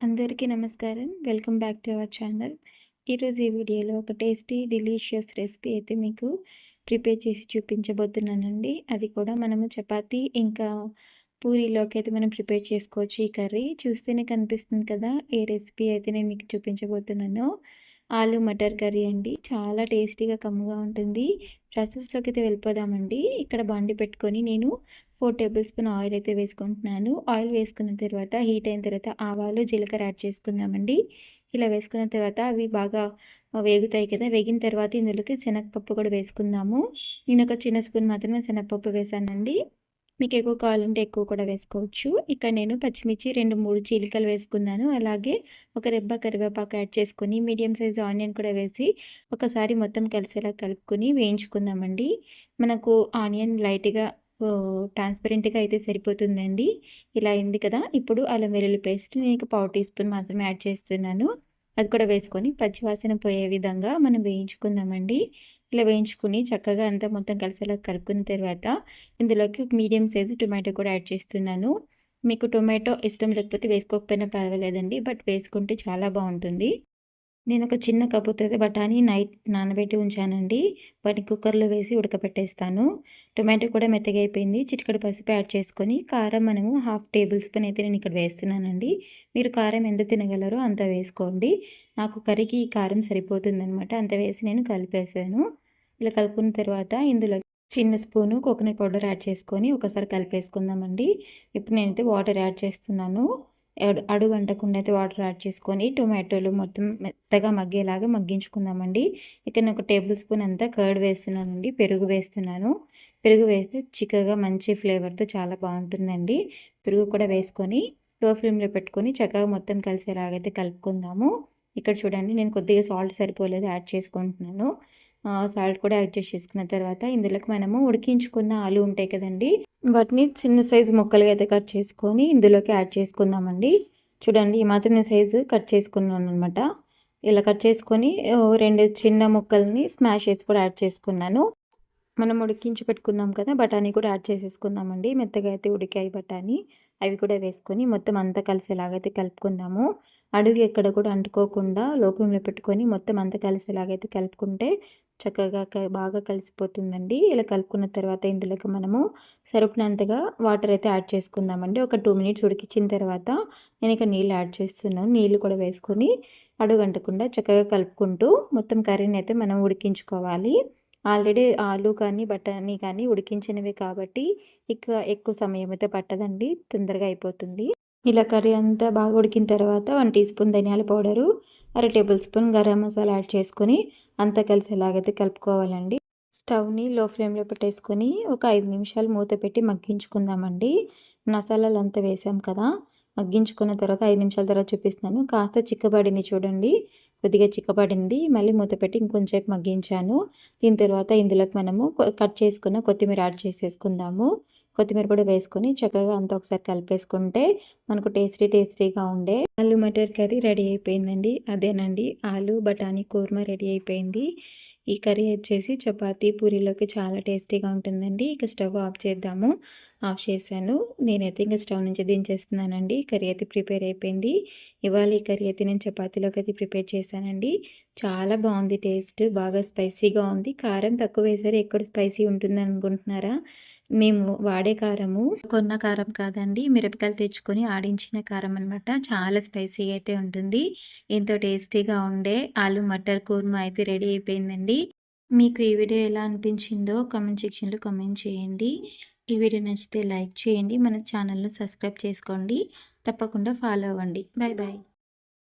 అందరికీ నమస్కారం. Welcome back to our channel. ఈరోజు ఈ వీడియోలో ఒక టేస్టీ, డిలీషియస్ రెసిపీ అయితే మీకు ప్రిపేర్ చేసి చూపించబోతున్నానండి. అది కూడా మనము చపాతీ ఇంకా పూరీలోకి అయితే మనం ప్రిపేర్ చేసుకోవచ్చు ఈ కర్రీ. చూస్తేనే కనిపిస్తుంది కదా! ఏ రెసిపీ అయితే నేను మీకు చూపించబోతున్నానో. ఆలు మటర్ కర్రీ అండి. చాలా టేస్టీగా, కమ్మగా ఉంటుంది. ప్రాసెస్‌లోకి అయితే వెళ్ళిపోదామండి. ఇక్కడ బండి పెట్టుకొని నేను ఫోర్ టేబుల్ స్పూన్ ఆయిల్ అయితే వేసుకుంటున్నాను. ఆయిల్ వేసుకున్న తర్వాత హీట్ అయిన తర్వాత ఆవాలు, జీలకర్ర యాడ్ చేసుకుందామండి. ఇలా వేసుకున్న తర్వాత అవి బాగా వేగుతాయి కదా! వేగిన తర్వాత ఇందులోకి శనగపప్పు కూడా వేసుకుందాము. నేను ఒక చిన్న స్పూన్ మాత్రమే శనగపప్పు వేశానండి. మీకు ఎక్కువ కావాలంటే ఎక్కువ కూడా వేసుకోవచ్చు. ఇక్కడ నేను పచ్చిమిర్చి 2, 3 చీలికలు వేసుకున్నాను. అలాగే ఒక రెబ్బ కరివేపాకు యాడ్ చేసుకొని మీడియం సైజ్ ఆనియన్ కూడా వేసి ఒకసారి మొత్తం కలిసేలా కలుపుకొని వేయించుకుందామండి. మనకు ఆనియన్ లైట్‌గా ట్రాన్స్‌పరెంట్‌గా అయితే సరిపోతుందండి. ఇలా అయింది కదా! ఇప్పుడు అల్లం వెల్లుల్లి పేస్ట్ నేను పావు టీ స్పూన్ మాత్రమే యాడ్ చేస్తున్నాను. అది కూడా వేసుకొని పచ్చివాసన పోయే విధంగా మనం వేయించుకుందామండి. ఇలా వేయించుకుని చక్కగా అంతా మొత్తం కలిసేలా కలుపుకున్న తర్వాత ఇందులోకి మీడియం సైజు టొమాటో కూడా యాడ్ చేస్తున్నాను. మీకు టొమాటో ఇష్టం లేకపోతే వేసుకోకపోయినా పర్వాలేదండి. బట్ వేసుకుంటే చాలా బాగుంటుంది నేను ఒక చిన్న కప్పుతో బఠానీ నైట్ నానబెట్టి ఉంచానండి. వాటిని కుక్కర్‌లో వేసి ఉడకబెట్టేస్తాను. టొమాటో కూడా మెత్తగా అయిపోయింది. పసుపు యాడ్ చేసుకొని కారం మనము హాఫ్ టేబుల్ స్పూన్ అయితే నేను ఇక్కడ వేస్తున్నానండి. మీరు కారం ఎంత తినగలరో అంత వేసుకోండి. నాకు కర్రీకి ఈ కారం సరిపోతుందనమాట. అంత వేసి నేను కలిపేసాను. ఇలా కలుపుకున్న తర్వాత ఇందులో చిన్న స్పూను కోకోనట్ పౌడర్ యాడ్ చేసుకొని ఒకసారి కలిపేసుకుందామండి. ఇప్పుడు నేనైతే వాటర్ యాడ్ చేస్తున్నాను. అడు అడుగు అంటకుండా అయితే వాటర్ యాడ్ చేసుకొని టొమాటోలు మొత్తం మెత్తగా మగ్గేలాగా మగ్గించుకుందామండి. ఇక్కడ ఒక టేబుల్ స్పూన్ అంతా కర్డ్ వేస్తున్నానండి. పెరుగు వేస్తున్నాను. పెరుగు వేస్తే చిక్కగా మంచి ఫ్లేవర్‌తో చాలా బాగుంటుందండి పెరుగు కూడా వేసుకొని లో ఫ్లేమ్‌లో పెట్టుకొని చక్కగా మొత్తం కలిసేలాగైతే కలుపుకుందాము. ఇక్కడ చూడండి నేను కొద్దిగా సాల్ట్ సరిపోలేదు యాడ్ చేసుకుంటున్నాను. సాల్ట్ కూడా యాడ్ చేసుకున్న తర్వాత ఇందులోకి మనము ఉడికించుకున్న ఆలు ఉంటాయి కదండీ! వాటిని చిన్న సైజు ముక్కలుగా అయితే కట్ చేసుకొని ఇందులోకి యాడ్ చేసుకుందామండి. చూడండి ఈ మాత్రం నేను సైజు కట్ చేసుకున్నాను అనమాట ఇలా కట్ చేసుకొని రెండు చిన్న ముక్కల్ని స్మాష్ చేసి కూడా యాడ్ చేసుకున్నాను. మనం ఉడికించి పెట్టుకున్నాం కదా! బఠానీ కూడా యాడ్ చేసేసుకుందామండి. మెత్తగా అయితే ఉడికాయి బఠానీ. అవి కూడా వేసుకొని మొత్తం అంతా కలిసేలాగైతే కలుపుకుందాము. అడుగు ఎక్కడ కూడా అంటుకోకుండా లోపంలో పెట్టుకొని మొత్తం అంతా కలిసేలాగైతే కలుపుకుంటే చక్కగా క బాగా కలిసిపోతుందండి. ఇలా కలుపుకున్న తర్వాత ఇందులోకి మనము సరిపడినంతగా వాటర్ అయితే యాడ్ చేసుకుందామండి. ఒక టూ మినిట్స్ ఉడికించిన తర్వాత నేను ఇక్కడ నీళ్ళు యాడ్ చేస్తున్నాను. నీళ్ళు కూడా వేసుకొని అడుగు అంటకుండా చక్కగా కలుపుకుంటూ మొత్తం కర్రీని అయితే మనం ఉడికించుకోవాలి. ఆల్రెడీ ఆలు కానీ, బఠానీ కానీ ఉడికించినవే కాబట్టి ఇక ఎక్కువ సమయం అయితే పట్టదండి. తొందరగా అయిపోతుంది. ఇలా కర్రీ అంతా బాగా ఉడికిన తర్వాత వన్ టీ స్పూన్ ధనియాల పౌడరు, అర tablespoon garam masala add చేసుకొని అంతా కలిసి ఎలాగైతే కలుపుకోవాలండి. స్టవ్‌ని లో ఫ్లేమ్‌లో పెట్టేసుకొని ఒక ఐదు నిమిషాలు మూత పెట్టి మగ్గించుకుందామండి. మసాలాలంతా వేసాం కదా! మగ్గించుకున్న తర్వాత ఐదు నిమిషాల తర్వాత చూపిస్తున్నాను. కాస్త చిక్కబడింది చూడండి. కొద్దిగా చిక్కబడింది. మళ్ళీ మూత పెట్టి ఇంకొంచేపు మగ్గించాను. దీని తర్వాత ఇందులోకి మనము కట్ చేసుకున్న కొత్తిమీర యాడ్ చేసేసుకుందాము. కొత్తిమీర కూడా వేసుకొని చక్కగా అంతా ఒకసారి కలిపేసుకుంటే మనకు టేస్టీ టేస్టీగా ఉండే ఆలు మటర్ కర్రీ రెడీ అయిపోయిందండి. అదేనండి ఆలు బఠానీ కూర్మ రెడీ అయిపోయింది. ఈ కర్రీ వచ్చేసి చపాతీ, పూరీలోకి చాలా టేస్టీగా ఉంటుందండి. ఇక స్టవ్ ఆఫ్ చేద్దాము. ఆఫ్ చేశాను. నేనైతే ఇంక స్టవ్ నుంచి దించేస్తున్నానండి. కర్రీ అయితే ప్రిపేర్ అయిపోయింది. ఇవాళ ఈ కర్రీ అయితే నేను చపాతీలోకి అయితే ప్రిపేర్ చేశానండి. చాలా బాగుంది టేస్ట్. బాగా స్పైసీగా ఉంది. కారం తక్కువ వేసారు ఎక్కడ స్పైసీ ఉంటుంది అనుకుంటున్నారా? మేము వాడే కారము కొన్న కారం కాదండి. మిరపకాయలు తెచ్చుకొని ఆడించిన కారం అనమాట. చాలా స్పైసీగా అయితే ఉంటుంది. ఎంతో టేస్టీగా ఉండే ఆలు మటర్ కూర్మా అయితే రెడీ అయిపోయిందండి. మీకు ఈ వీడియో ఎలా అనిపించిందో కామెంట్ సెక్షన్‌లో కామెంట్ చేయండి. ఈ వీడియో నచ్చితే లైక్ చేయండి. మన ఛానల్‌ను సబ్స్క్రైబ్ చేసుకోండి. తప్పకుండా ఫాలో అవ్వండి. Bye bye.